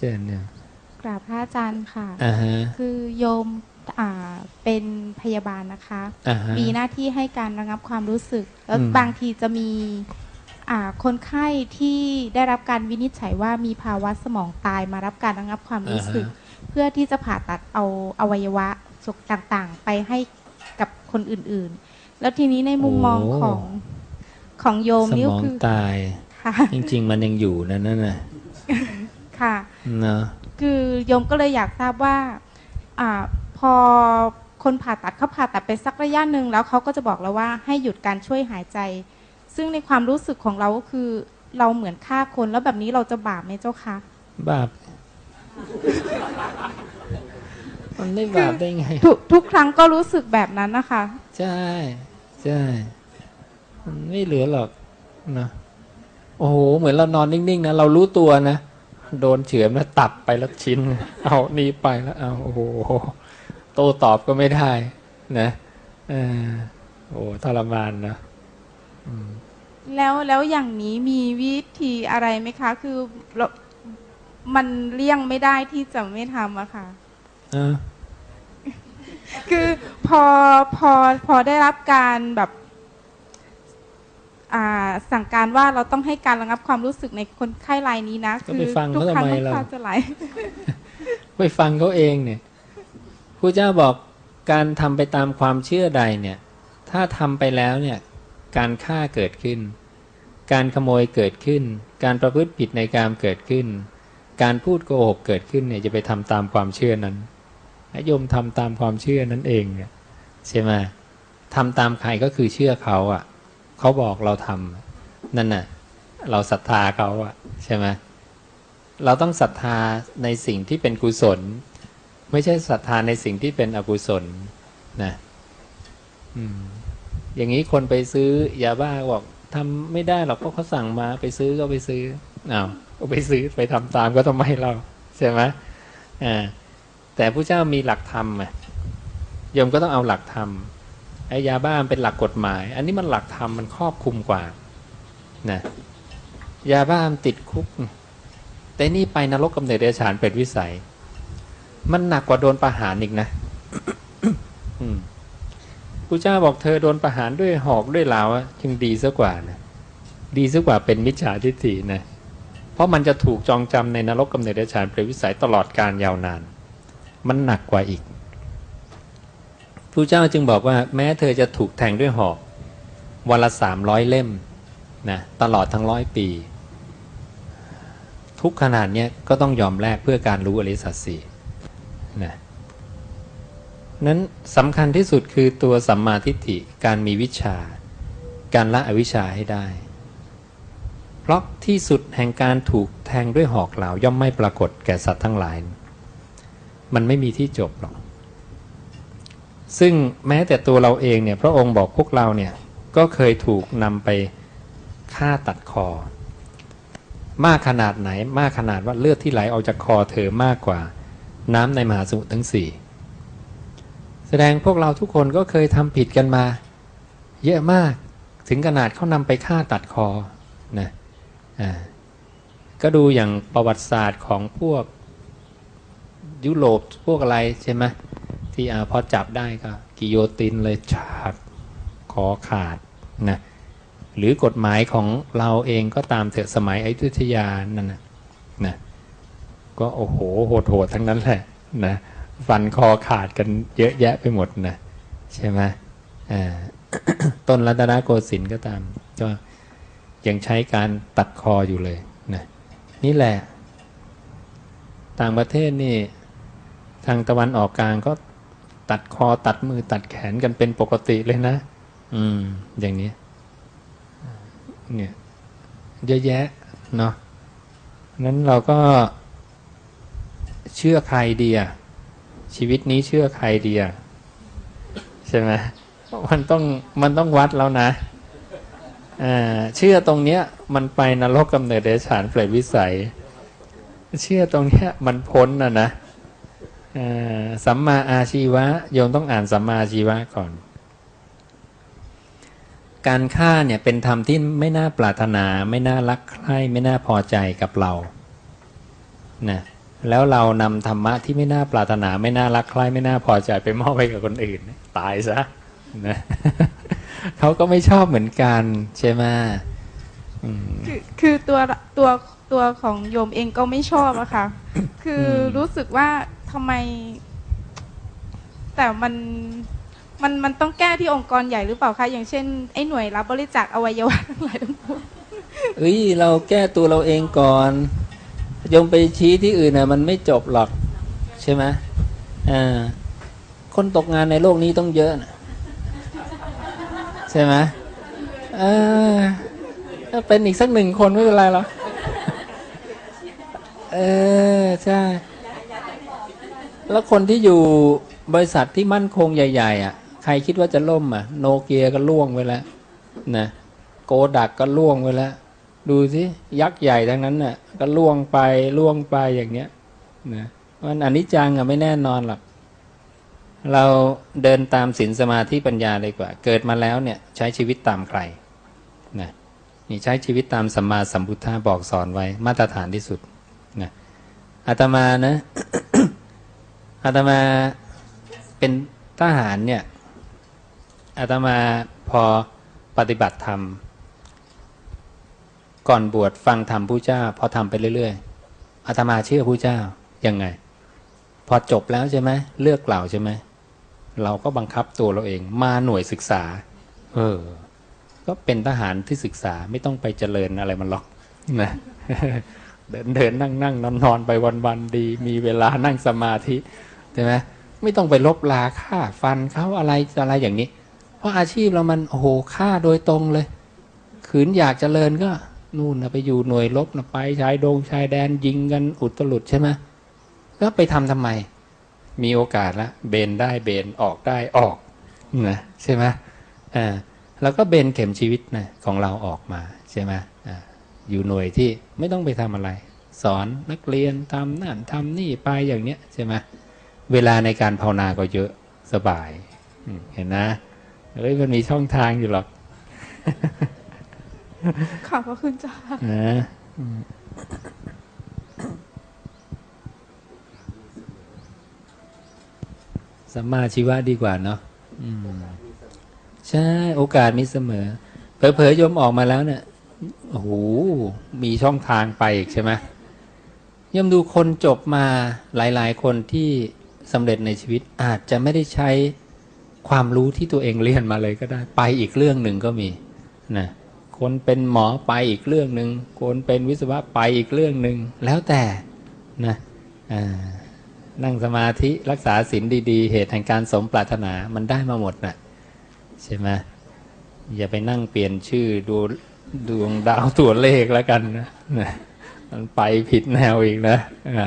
เชิญเนี่ยกราบพระอาจารย์ค่ะอ่าฮะคือโยมอ่าเป็นพยาบาลนะคะ อ่าฮะ มีหน้าที่ให้การระงับความรู้สึก แล้วอืม บางทีจะมีอ่าคนไข้ที่ได้รับการวินิจฉัยว่ามีภาวะสมองตายมารับการระงับความรู้สึก เพื่อที่จะผ่าตัดเอาอวัยวะส่วนต่างๆ ไปให้กับคนอื่นๆ แล้วทีนี้ในมุมมองของของโยมสนี่มก็องคือตาย ค่ะ จริง ๆ มันยังอยู่นะนั่นน่ะค่ะเนาะคือโยมก็เลยอยากทราบว่าอาพอคนผ่าตัดเขาผ่าตัดไปสักระยะหนึ่งแล้วเขาก็จะบอกเราว่าให้หยุดการช่วยหายใจ ซึ่งในความรู้สึกของเราก็คือเราเหมือนฆ่าคนแล้วแบบนี้เราจะบาปไหมเจ้าคะบาปมันไม่บาปได้ไงทุกทุกครั้งก็รู้สึกแบบนั้นนะคะ ใช่ใช่มันไม่เหลือหรอกนะโอ้โห เหมือนเรานอนนิ่งๆนะเรารู้ตัวนะ โดนเฉือนแล้วตับไปแล้วชิ้น เอานี่ไปแล้วเอาโอ้โหโตตอบก็ไม่ได้ นะเออโอ้ทรมานนะอืมแล้วแล้วอย่างนี้มีวิธีอะไรไหมคะ คือเรามันเลี่ยงไม่ได้ที่จะไม่ทำอะค่ะอะคือพอพอพอได้รับการแบบอ่า สั่งการว่าเราต้องให้การระงับความรู้สึกในคนไข้รายนี้นะก็ไปฟังทุกเขาครั้ทำงไมน้ำเราตาจะไหลไปฟังเขาเองเนี่ยพระเจ้าบอกการทำไปตามความเชื่อใดเนี่ย ถ้าทำไปแล้วเนี่ย การฆ่าเกิดขึ้น การขโมยเกิดขึ้น การประพฤติผิดในการเกิดขึ้น การพูดโกหกเกิดขึ้นเนี่ยจะไปทำตามความเชื่อนั้นให้โยมทำตามความเชื่อนั้นเองเนี่ยใช่ไหมทำตามใครก็คือเชื่อเขาอะ่ะ เขาบอกเราทำนั่นน่ะ เราศรัทธาเขาอะ่ะใช่ไหมเราต้องศรัทธาในสิ่งที่เป็นกุศล ไม่ใช่ศรัทธาในสิ่งที่เป็นอกุศลนะอย่างนี้คนไปซื้อยาบ้าบอกทำไม่ได้หรอกเพราะเขาสั่งมาไปซื้อก็ไปซื้ออ้าวก็ไปซื้อไปทำตามก็ทำไมเราใช่ไหมอ่าแต่ผู้เจ้ามีหลักธรรมอะโยมก็ต้องเอาหลักธรรม ไอ้ยาบ้ามันเป็นหลักกฎหมาย อันนี้มันหลักธรรมมันครอบคลุมกว่านะยาบ้ามันติดคุก แต่นี่ไปนรกกำเนิดเดรัจฉานเป็นวิสัย มันหนักกว่าโดนประหารอีกนะอืมพระเจ้าบอกเธอโดนประหารด้วยหอกด้วยลาวจึงดีซะกว่านะดีซะกว่าเป็นมิจฉาทิฏฐินะเพราะมันจะถูกจองจำในนรกกำเนิดเดรัจฉานเป็นวิสัยตลอดการยาวนาน มันหนักกว่าอีก พระเจ้าจึงบอกว่าแม้เธอจะถูกแทงด้วยหอกวันละสามร้อยเล่มนะตลอดทั้งร้อยปี ทุกขนาดเนี้ยก็ต้องยอมแลกเพื่อการรู้อริสัจสี่นะนั้นสำคัญที่สุดคือตัวสัมมาทิฏฐิการมีวิชา การละอวิชชาให้ได้ เพราะที่สุดแห่งการถูกแทงด้วยหอกเหลาย่อมไม่ปรากฏแก่สัตว์ทั้งหลาย มันไม่มีที่จบหรอก ซึ่งแม้แต่ตัวเราเองเนี่ยพระองค์บอกพวกเราเนี่ยก็เคยถูกนำไปฆ่าตัดคอ มากขนาดไหนมากขนาดว่าเลือดที่ไหลออกจากคอเธอมากกว่า น้ำในมหาสมุทรทั้งสี่แสดงพวกเราทุกคนก็เคยทำผิดกันมา เยอะมากถึงขนาดเขานำไปฆ่าตัดคอนะอ่าก็ดูอย่างประวัติศาสตร์ของพวกยุโรปพวกอะไรใช่ไหม ที่อาพอจับได้ก็กิโยตินเลยฉาบคอขาดนะหรือกฎหมายของเราเองก็ตามเถอะสมัยอยุธยานั่นนะนะก็โอ้โหโหดๆทั้งนั้นแหละนะฟันคอขาดกันเยอะแยะไปหมดนะใช่ไหมอ่าต้นรัตนโกสินทร์ก็ตาม ก็ยังใช้การตัดคออยู่เลยนะนี่แหละ ต่างประเทศนี่ ทางตะวันออกกลางก็ ตัดคอตัดมือตัดแขนกันเป็นปกติเลยนะ อืม อย่างนี้ เนี่ยเยอะแยะเนาะนั้นเราก็เชื่อใครดีอะชีวิตนี้เชื่อใครดีอะใช่ไหมมันต้องมันต้องวัดแล้วนะอ่าเชื่อตรงเนี้ย มันไปนรกกำเนิดเดรัจฉานเปรตวิสัย เชื่อตรงเนี้ยมันพ้นนะนะอ่า สัมมาอาชีวะโยมต้องอ่านสัมมาอาชีวะก่อน การฆ่าเนี่ยเป็นธรรมที่ไม่น่าปรารถนา ไม่น่ารักใคร่ไม่น่าพอใจกับเรานะแล้วเรานำธรรมะที่ไม่น่าปรารถนาไม่น่ารักใคร่ไม่น่าพอใจไปมอบให้กับคนอื่น ตายซะนะเขาก็ไม่ชอบเหมือนกันใช่ไหมอืมคือคือตัวตัวตัวของโยมเองก็ไม่ชอบอะค่ะ คืออมรู้สึกว่า ทำไม แต่มันมันมันต้องแก้ที่องค์กรใหญ่หรือเปล่าคะอย่างเช่นไอ้หน่วยรับบริจาคอวัยวะทั้งหลายทั้งปวงเอ้ยเราแก้ตัวเราเองก่อนยมไปชี้ที่อื่นน่ะมันไม่จบหรอก ใช่ไหมอ่าคนตกงานในโลกนี้ต้องเยอะนะใช่ไหมเออถ้าเป็นอีกสักหนึ่งคนไม่เป็นไรหรอกเออ ใช่ แล้วคนที่อยู่บริษัทที่มั่นคงใหญ่ ๆ อะ ใครคิดว่าจะล่มอะ โนเกียก็ล่วงไปแล้วนะโกดักก็ล่วงไปแล้วดูสิยักษ์ใหญ่ทั้งนั้นน่ะ ก็ล่วงไปล่วงไปอย่างเนี้ยนะมันอนิจจังอะไม่แน่นอนหรอกเราเดินตามศีลสมาธิปัญญาเลยกว่า เกิดมาแล้วเนี่ย ใช้ชีวิตตามใครนะนี่ใช้ชีวิตตามสัมมาสัมพุทธะบอกสอนไว้มาตรฐานที่สุดนะอาตมานะ อาตมาเป็นทหารเนี่ยอาตมาพอปฏิบัติธรรม ก่อนบวชฟังธรรมผู้เจ้า พอทำไปเรื่อยๆอาตมาเชื่อผู้เจ้ายังไง พอจบแล้วใช่ไหมเลือกกล่าใช่ไหมเราก็บังคับตัวเราเองมาหน่วยศึกษา เออ ก็เป็นทหารที่ศึกษาไม่ต้องไปเจริญอะไรมันหรอกนะเดินเดินนั่งนั่งนอนนอนไปวันวันๆดี มีเวลานั่งสมาธิ ใช่ไหมไม่ต้องไปลบลาฆ่าฟันเขาอะไรอะไรอย่างนี้ เพราะอาชีพเรามันโอ้โหฆ่าโดยตรงเลย ขืนอยากจเจริญก็นู่นนะไปอยู่หน่วยรบนะไปชายดงชายแดนยิงกันอุตลุดใช่ไหมก็ไปทำทำไม มีโอกาสละเบนได้เบนออกได้ออกนะใช่ไหมอ่าแล้วก็เบนเข็มชีวิตนะของเราออกมาใช่ไหมอ่าอยู่หน่วยที่ไม่ต้องไปทำอะไร สอนนักเรียนทำนั่นทำนี่ไปอย่างเนี้ยใช่ไหม เวลาในการภาวนาก็เยอะสบายอืมเห็นนะเอ้ยมันมีช่องทางอยู่หรอกขอบพระคุณเจ้าค่ะนะอืมสัมมาชีวะดีกว่าเนาะอืมใช่ โอกาสมีเสมอ เผลอๆโยมออกมาแล้วเนี่ยโอ้โหมีช่องทางไปอีกใช่ไหมโยมดูคนจบมาหลายๆ คนที่ สำเร็จในชีวิตอาจจะไม่ได้ใช้ความรู้ที่ตัวเองเรียนมาเลยก็ได้ ไปอีกเรื่องหนึ่งก็มีนะคนเป็นหมอไปอีกเรื่องหนึ่งคนเป็นวิศวะไปอีกเรื่องหนึ่งแล้วแต่นะนั่งสมาธิรักษาศีลดี ๆ เหตุแห่งการสมปรารถนามันได้มาหมดนะ่ะใช่ไหมอย่าไปนั่งเปลี่ยนชื่อดูดวงดาวตัวเลขแล้วกันนะนะมันไปผิดแนวอีกนะอ่า